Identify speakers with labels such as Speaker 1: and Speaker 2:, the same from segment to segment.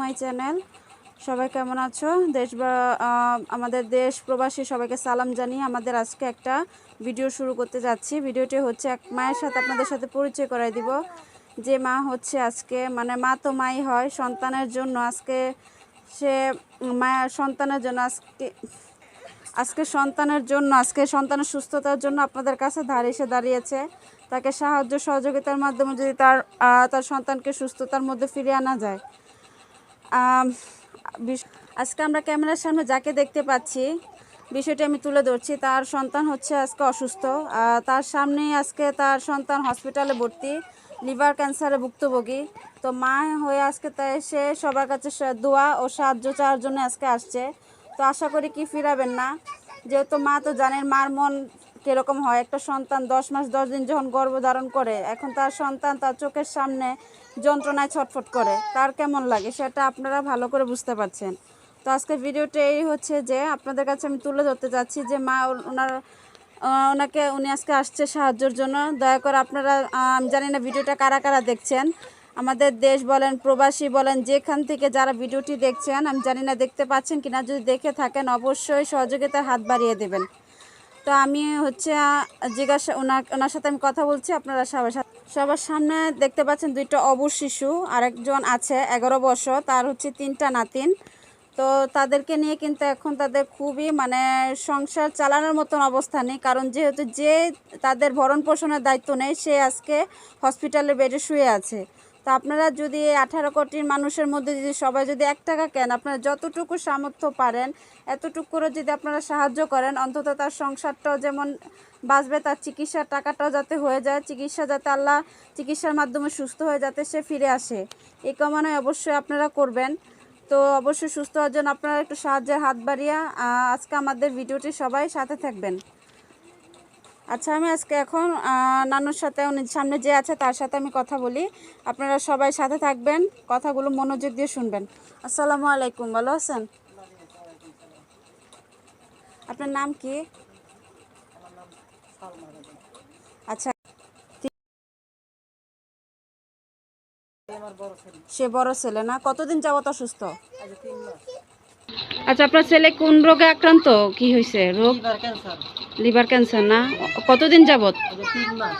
Speaker 1: My channel. সবাই কেমন আছো? দেশ আমাদের দেশ প্রবাসী সবাইকে সালাম জানিয়ে আমাদের আজকে একটা ভিডিও শুরু করতে যাচ্ছি। ভিডিওটি হচ্ছে এক মায়ের সাথে আপনাদের সাথে পরিচয় করাই দিব। যে মা হচ্ছে আজকে মানে মা তো মাই হয়, সন্তানের জন্য আজকে সে মায়ের সন্তানের জন্য আজকে আজকে সন্তানের জন্য, আজকে সন্তানের সুস্থতার জন্য আপনাদের কাছে ধার এসে দাঁড়িয়েছে। তাকে সাহায্য সহযোগিতার মাধ্যমে যদি তার তার সন্তানকে সুস্থতার মধ্যে ফিরিয়ে আনা যায় আজকে আমরা ক্যামেরার সামনে যাকে দেখতে পাচ্ছি, বিষয়টি আমি তুলে ধরছি। তার সন্তান হচ্ছে আজকে অসুস্থ। তার সামনেই আজকে তার সন্তান হসপিটালে ভর্তি, লিভার ক্যান্সারে ভুক্তভোগী। তো মা হয়ে আজকে তাই সে সবার কাছে দোয়া ও সাহায্য চাওয়ার জন্য আজকে আসছে। তো আশা করি কি ফিরাবেন না? যেহেতু মা তো জানেন, মার মন কীরকম হয়। একটা সন্তান দশ মাস, দশ দিন যখন গর্ভধারণ করে, এখন তার সন্তান তার চোখের সামনে যন্ত্রণায় ছটফট করে। তার কেমন লাগে সেটা আপনারা ভালো করে বুঝতে পারছেন। তো আজকে ভিডিওটা এই হচ্ছে যে, আপনাদের কাছে আমি তুলে ধরতে চাচ্ছি যে, মা ওনার ওনাকে উনি আজকে আসছে সাহায্যের জন্য। দয়া করে আপনারা আমি জানি না ভিডিওটা কারা কারা দেখছেন। আমাদের দেশ বলেন, প্রবাসী বলেন, যেখান থেকে যারা ভিডিওটি দেখছেন, আমি জানি না দেখতে পাচ্ছেন কিনা, যদি দেখে থাকেন অবশ্যই সহযোগিতার হাত বাড়িয়ে দেবেন। তো আমি হচ্ছে জিজ্ঞাসা, ওনার ওনার সাথে আমি কথা বলছি, আপনারা সবার সাথে, সবার সামনে দেখতে পাচ্ছেন দুইটা অবুর শিশু, আরেকজন আছে, এগারো বছর, তার হচ্ছে তিনটা নাতিন। তো তাদেরকে নিয়ে কিন্তু এখন তাদের খুবই মানে সংসার চালানোর মতন অবস্থা নেই, কারণ যেহেতু যে তাদের ভরণ পোষণের দায়িত্ব নেই, সে আজকে হসপিটালে বেডে শুয়ে আছে। তো আপনারা যদি আঠারো কোটির মানুষের মধ্যে যদি সবাই যদি এক টাকা কেন, আপনারা যতটুকু সামর্থ্য পারেন, এতটুকু করে যদি আপনারা সাহায্য করেন, অন্তত তার সংসারটাও যেমন বাঁচবে, তার চিকিৎসার টাকাটাও যাতে হয়ে যায়, চিকিৎসা যাতে আল্লাহ চিকিৎসার মাধ্যমে সুস্থ হয়ে যাতে সে ফিরে আসে। এই কামনায় অবশ্যই আপনারা করবেন। তো অবশ্যই সুস্থ হওয়ার জন্য আপনারা একটু সাহায্যের হাত বাড়িয়ে আজকে আমাদের ভিডিওটি সবাই সাথে থাকবেন। আচ্ছা আমি আজকে এখন নানুর সাথে, উনি সামনে যে আছে, তার সাথে আমি কথা বলি। আপনারা সবাই সাথে থাকবেন, কথাগুলো মনোযোগ দিয়ে শুনবেন। আসসালামু আলাইকুম, ভালো আছেন? আপনার নাম কি? আচ্ছা। সে বড় ছেলে না? কতদিন যাবত অসুস্থ? আচ্ছা আপনার ছেলে কোন রোগে আক্রান্ত? কি হয়েছে রোগ?
Speaker 2: Liver cancer.
Speaker 1: না? কতদিন যাবত
Speaker 2: এই যে তিন মাস।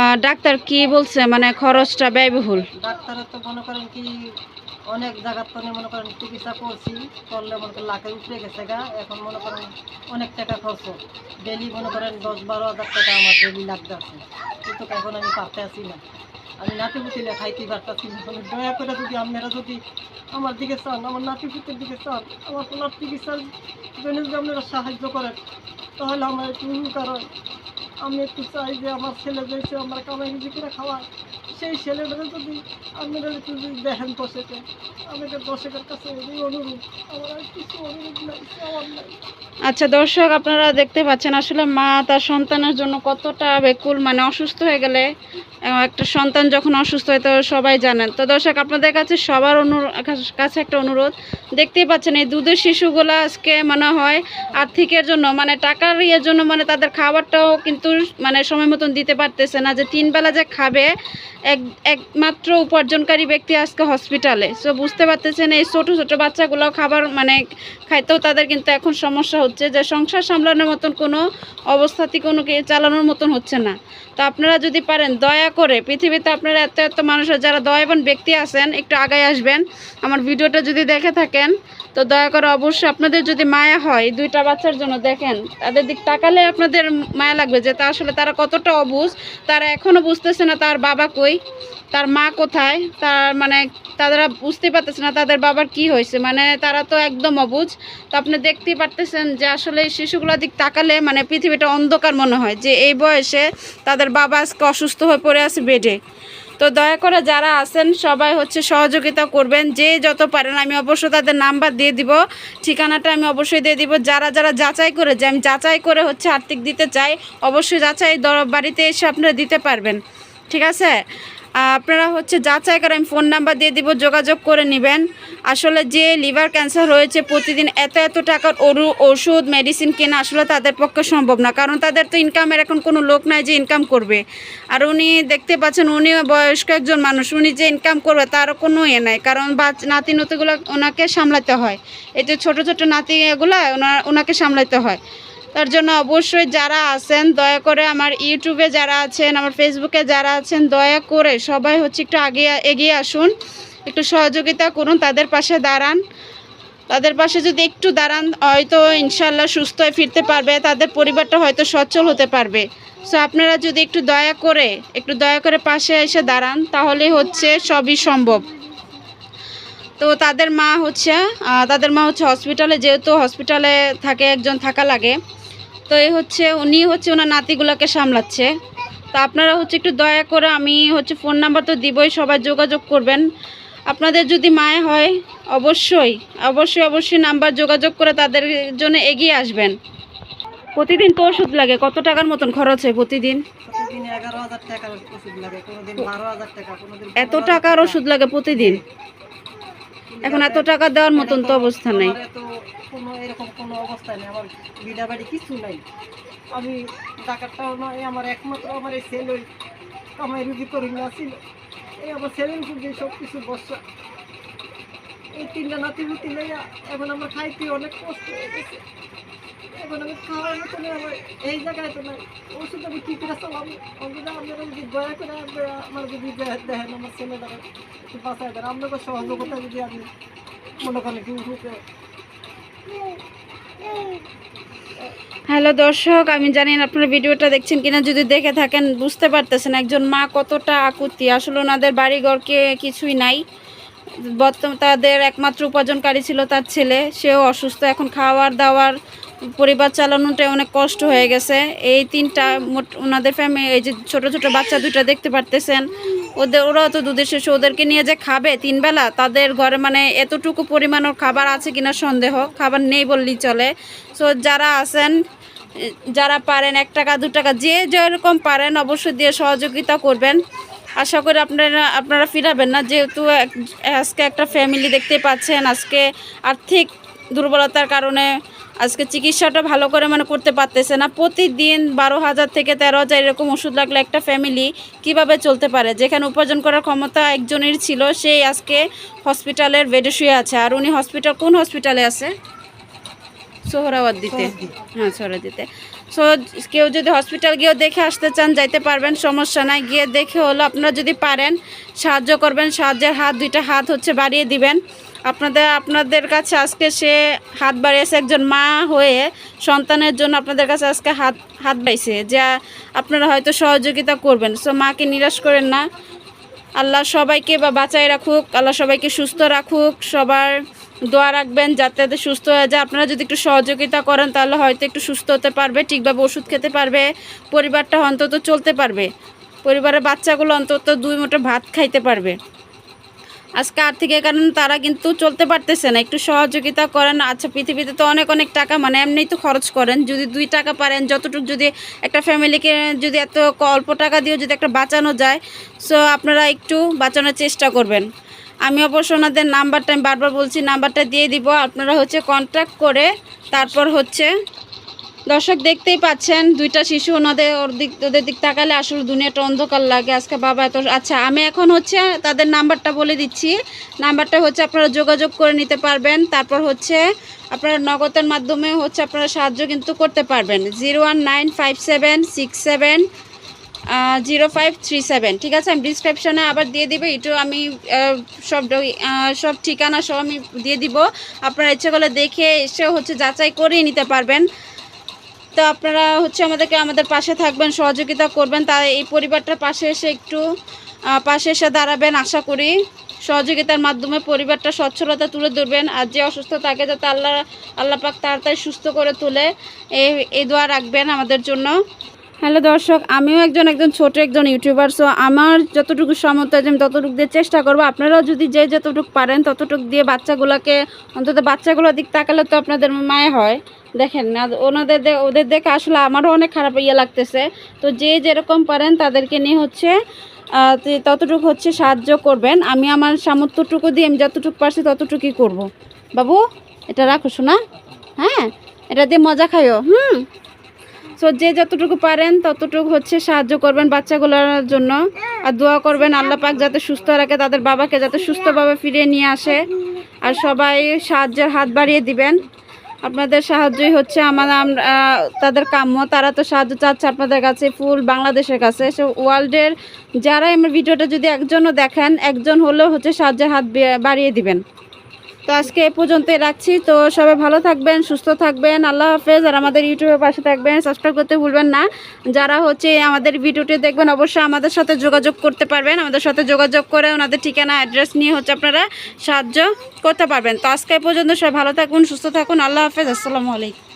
Speaker 1: আহ, ডাক্তার কি বলছে? মানে খরচটা ব্যয়বহুল?
Speaker 2: ডাক্তারে তো মনে করেন কি অনেক জায়গার তো মনে করেন চিকিৎসা করছি করলে মনে করেন লাখের উপরে গেছে গা। এখন মনে করেন অনেক টাকা খরচ। ডেলি মনে করেন দশ বারো হাজার টাকা আমার ডেলি লাগতেছে। কিন্তু এখন আমি পারতে আছি না। আমি নাতি পুতিলে খাইতে পারতেছি না। দয়া করে যদি আপনারা যদি আমার দিকে চান, আমার নাতি পুতির দিকে চান, আমার তোমার চিকিৎসার জন্য যদি আপনারা সাহায্য করেন, তাহলে আমার একটু উপকার হয়। আমি একটু চাই যে আমার ছেলে যেহেতু আমার কামাই নিজে করে খাওয়া সেই ছেলেটাকে যদি আপনারা একটু যদি দেখেন দর্শকে আমাদের দর্শকের কাছে এই অনুরোধ, আমার কিছু অনুরোধ নাই চাওয়ার নাই।
Speaker 1: আচ্ছা দর্শক, আপনারা দেখতে পাচ্ছেন আসলে মা তার সন্তানের জন্য কতটা বেকুল মানে অসুস্থ হয়ে গেলে একটা সন্তান যখন অসুস্থ হয় তো সবাই জানেন। তো দর্শক, আপনাদের কাছে সবার অনুরোধ কাছে একটা অনুরোধ, দেখতেই পাচ্ছেন এই দুধের শিশুগুলো আজকে, মনে হয় আর্থিকের জন্য মানে টাকার ইয়ের জন্য মানে তাদের খাবারটাও কিন্তু মানে সময় মতন দিতে পারতেছে না যে তিনবেলা যে খাবে, এক, একমাত্র উপার্জনকারী ব্যক্তি আজকে হসপিটালে সো বুঝতে পারতেছেন এই ছোটো ছোটো বাচ্চাগুলো খাবার মানে খাইতেও তাদের কিন্তু এখন সমস্যা হচ্ছে। যে সংসার সামলানোর মতন কোনো অবস্থাতে কোনো কি চালানোর মতন হচ্ছে না। তো আপনারা যদি পারেন, দয়া করে পৃথিবীতে আপনারা এত এত মানুষের যারা দয়াবান ব্যক্তি আছেন, একটু আগায় আসবেন। আমার ভিডিওটা যদি দেখে থাকেন, তো দয়া করে অবশ্যই আপনাদের যদি মায়া হয়, দুইটা বাচ্চার জন্য দেখেন। তাদের দিক তাকালে আপনাদের মায়া লাগবে যে তা আসলে তারা কতটা অবুজ, তারা এখনও বুঝতেছে না তার বাবা কই, তার মা কোথায়, তার মানে তারা বুঝতে পারতেছে না তাদের বাবার কি হয়েছে। মানে তারা তো একদম অবুজ। তো আপনি দেখতেই পারতেছেন যে আসলে এই শিশুগুলোর দিক তাকালে মানে পৃথিবীটা অন্ধকার মনে হয় যে এই বয়সে তাদের বাবা আজকে অসুস্থ হয়ে পড়ে আছে বেডে। তো দয়া করে যারা আছেন, সবাই হচ্ছে সহযোগিতা করবেন। যে যত পারেন আমি অবশ্যই তাদের নাম্বার দিয়ে দিব। ঠিকানাটা আমি অবশ্যই দিয়ে দিব। যারা যারা যাচাই করে, যে আমি যাচাই করে হচ্ছে আর্থিক দিতে চাই, অবশ্যই যাচাই বাড়িতে এসে আপনারা দিতে পারবেন। ঠিক আছে? আপনারা হচ্ছে যাচাই করে আমি ফোন নাম্বার দিয়ে দিব, যোগাযোগ করে নেবেন। আসলে যে লিভার ক্যান্সার হয়েছে প্রতিদিন এত এত টাকার ওরু ওষুধ মেডিসিন কেনা আসলে তাদের পক্ষে সম্ভব না। কারণ তাদের তো ইনকামের এখন কোনো লোক নাই যে ইনকাম করবে। আর উনি দেখতে পাচ্ছেন, উনি বয়স্ক একজন মানুষ, উনি যে ইনকাম করবে তারও কোনো ইয়ে নাই। কারণ নাতি নতিগুলো ওনাকে সামলাতে হয়। এই যে ছোটো ছোটো নাতি এগুলো ওনার ওনাকে সামলাতে হয়। তার জন্য অবশ্যই যারা আছেন, দয়া করে আমার ইউটিউবে যারা আছেন, আমার ফেসবুকে যারা আছেন, দয়া করে সবাই হচ্ছে একটু আগে, এগিয়ে আসুন। একটু সহযোগিতা করুন, তাদের পাশে দাঁড়ান। তাদের পাশে যদি একটু দাঁড়ান, হয়তো ইনশাল্লাহ সুস্থ হয়ে ফিরতে পারবে, তাদের পরিবারটা হয়তো সচ্ছল হতে পারবে। সো আপনারা যদি একটু দয়া করে, একটু দয়া করে পাশে এসে দাঁড়ান তাহলে হচ্ছে সবই সম্ভব। তো তাদের মা হচ্ছে তাদের মা হচ্ছে হসপিটালে যেহেতু হসপিটালে থাকে একজন থাকা লাগে। তো এই হচ্ছে উনি হচ্ছে ওনার নাতিগুলোকে সামলাচ্ছে। তো আপনারা হচ্ছে একটু দয়া করে আমি হচ্ছে ফোন নাম্বার তো দিবই সবাই যোগাযোগ করবেন। আপনাদের যদি মায় হয় অবশ্যই অবশ্যই অবশ্যই নাম্বার যোগাযোগ করে তাদের জন্য এগিয়ে আসবেন। প্রতিদিন তো ওষুধ লাগে কত টাকার মতন খরচ হয় প্রতিদিন? এত টাকার ওষুধ লাগে প্রতিদিন? এখন এত টাকা দেওয়ার মতন তো অবস্থা নেই।
Speaker 2: কোনো এরকম কোনো অবস্থা নেই, আমার কিছু আমি নয়, আমার একমাত্র আমার ছেলে আসছিল এই আমার এই তিনটা নাতি লইয়া এখন আমার অনেক কষ্ট হয়ে গেছে। এখন খাওয়ার এই জায়গায় তো ওষুধ আমি যদি দয়া করে আমার যদি দেখেন আমার ছেলেটাকে একটু দেন। আপনাকে যদি মনে করেন
Speaker 1: হ্যালো দর্শক, আমি জানি না আপনারা ভিডিওটা দেখছেন কিনা, যদি দেখে থাকেন বুঝতে পারতেছেন একজন মা কতটা আকুতি। আসলে ওনাদের বাড়িঘরকে কিছুই নাই। বর্তমান তাদের একমাত্র উপার্জনকারী ছিল তার ছেলে, সেও অসুস্থ। এখন খাওয়ার দাওয়ার পরিবার চালানোটা অনেক কষ্ট হয়ে গেছে। এই তিনটা মোট ওনাদের ফ্যামিলি এই যে ছোট ছোট বাচ্চা দুইটা দেখতে পারতেছেন। ওদের, ওরাও তো দুধের শেষে ওদেরকে নিয়ে যে খাবে তিনবেলা তাদের ঘরে মানে এতটুকু পরিমাণের খাবার আছে কিনা সন্দেহ, খাবার নেই বললেই চলে। সো যারা আছেন, যারা পারেন এক টাকা, দু টাকা, যে যেরকম পারেন অবশ্যই দিয়ে সহযোগিতা করবেন। আশা করি আপনারা আপনারা ফিরাবেন না, যেহেতু আজকে একটা ফ্যামিলি দেখতে পাচ্ছেন, আজকে আর্থিক দুর্বলতার কারণে আজকে চিকিৎসাটা ভালো করে মানে করতে পারতেছে না। প্রতিদিন বারো হাজার থেকে তেরো হাজার এরকম ওষুধ লাগলে একটা ফ্যামিলি কীভাবে চলতে পারে? যেখানে উপার্জন করার ক্ষমতা একজনের ছিল সেই আজকে হসপিটালের বেডে শুয়ে আছে। আর উনি হসপিটাল কোন হসপিটালে আছে? সোহরাওয়ার দিতে হ্যাঁ সরে দিতে সো কেউ যদি হসপিটাল গিয়েও দেখে আসতে চান যাইতে পারবেন সমস্যা নাই। গিয়ে দেখে হলো আপনারা যদি পারেন সাহায্য করবেন সাহায্যের হাত দুইটা হাত হচ্ছে বাড়িয়ে দিবেন। আপনাদের আপনাদের কাছে আজকে সে হাত বাড়িয়েছে একজন মা হয়ে, সন্তানের জন্য আপনাদের কাছে আজকে হাত হাত বাড়িয়েছে, যা আপনারা হয়তো সহযোগিতা করবেন। সো মাকে নিরাশ করেন না। আল্লাহ সবাইকে বা বাঁচায় রাখুক, আল্লাহ সবাইকে সুস্থ রাখুক, সবার দোয়া রাখবেন যাতে সুস্থ হয়ে যায়। আপনারা যদি একটু সহযোগিতা করেন, তাহলে হয়তো একটু সুস্থ হতে পারবে, ঠিকভাবে ওষুধ খেতে পারবে, পরিবারটা অন্তত চলতে পারবে, পরিবারের বাচ্চাগুলো অন্তত দুই মুঠো ভাত খাইতে পারবে। আজকে আর্থিকের কারণে তারা কিন্তু চলতে পারতেছে না। একটু সহযোগিতা করেন। আচ্ছা পৃথিবীতে তো অনেক অনেক টাকা মানে এমনিই তো খরচ করেন। যদি দুই টাকা পারেন, যতটুকু যদি একটা ফ্যামিলিকে যদি এত অল্প টাকা দিয়েও যদি একটা বাঁচানো যায় সো আপনারা একটু বাঁচানোর চেষ্টা করবেন। আমি অবশ্য ওনাদের নাম্বারটা, আমি বারবার বলছি, নাম্বারটা দিয়ে দিব। আপনারা হচ্ছে কন্ট্যাক্ট করে, তারপর হচ্ছে দর্শক দেখতেই পাচ্ছেন, দুইটা শিশু ওনাদের ওর দিক, ওদের দিক তাকালে আসলে দুনিয়াটা অন্ধকার লাগে। আজকে বাবা এত আচ্ছা আমি এখন হচ্ছে তাদের নাম্বারটা বলে দিচ্ছি। নাম্বারটা হচ্ছে আপনারা যোগাযোগ করে নিতে পারবেন। তারপর হচ্ছে আপনারা নগদের মাধ্যমে হচ্ছে আপনারা সাহায্য কিন্তু করতে পারবেন। Zero one nine five seven six seven zero five three seven. ঠিক আছে, আমি ডিসক্রিপশনে আবার দিয়ে দিব একটু আমি সব সব ঠিকানা সব আমি দিয়ে দিব। আপনারা ইচ্ছে করলে দেখে এসে হচ্ছে যাচাই করিয়ে নিতে পারবেন। তো আপনারা হচ্ছে আমাদেরকে আমাদের পাশে থাকবেন, সহযোগিতা করবেন। তা এই পরিবারটার পাশে এসে একটু পাশে এসে দাঁড়াবেন আশা করি। সহযোগিতার মাধ্যমে পরিবারটা সচ্ছলতা তুলে ধরবেন আর যে অসুস্থ থাকে যাতে আল্লাহ আল্লাপাক তাড়াতাড়ি সুস্থ করে তুলে। এই এই দোয়া রাখবেন আমাদের জন্য। হ্যালো দর্শক, আমিও একজন একজন ছোট একজন ইউটিউবার সো আমার যতটুকু সামর্থ্য আছে আমি ততটুকু দিয়ে চেষ্টা করব। আপনারাও যদি যে যতটুকু পারেন ততটুকু দিয়ে বাচ্চাগুলোকে, অন্তত বাচ্চাগুলোর দিক তাকালে তো আপনাদের মায়ে হয়। দেখেন না ওনাদের ওদের দেখে আসলে আমারও অনেক খারাপ ইয়ে লাগতেছে। তো যে যেরকম পারেন তাদেরকে নিয়ে হচ্ছে ততটুকু হচ্ছে সাহায্য করবেন। আমি আমার সামর্থ্যটুকু দিয়ে আমি যতটুকু পারছি ততটুকুই করব। বাবু, এটা রাখো শোনা হ্যাঁ এটা দিয়ে মজা খাইও। হুম। সো যে যতটুকু পারেন, ততটুকু হচ্ছে সাহায্য করবেন বাচ্চাগুলোর জন্য। আর দোয়া করবেন আল্লাহ পাক যাতে সুস্থ রাখে, তাদের বাবাকে যাতে সুস্থভাবে ফিরিয়ে নিয়ে আসে। আর সবাই সাহায্যের হাত বাড়িয়ে দিবেন। আপনাদের সাহায্যই হচ্ছে আমার আম- তাদের কাম্য। তারা তো সাহায্য চাচ্ছে আপনাদের কাছে, ফুল বাংলাদেশের কাছে। সে ওয়ার্ল্ডের যারা আমার ভিডিওটা যদি একজনও দেখেন, একজন হলেও হচ্ছে সাহায্যের হাত বাড়িয়ে দিবেন। তো আজকে এ পর্যন্তই রাখছি। তো সবাই ভালো থাকবেন, সুস্থ থাকবেন। আল্লাহ হাফেজ। আর আমাদের ইউটিউবের পাশে থাকবেন। সাবস্ক্রাইব করতে ভুলবেন না। যারা হচ্ছে আমাদের ভিডিওটি দেখবেন, অবশ্যই আমাদের সাথে যোগাযোগ করতে পারবেন। আমাদের সাথে যোগাযোগ করে ওনাদের ঠিকানা, অ্যাড্রেস নিয়ে হচ্ছে আপনারা সাহায্য করতে পারবেন। তো আজকে পর্যন্ত সবাই ভালো থাকুন, সুস্থ থাকুন। আল্লাহ হাফেজ। আসসালামু আলাইকুম।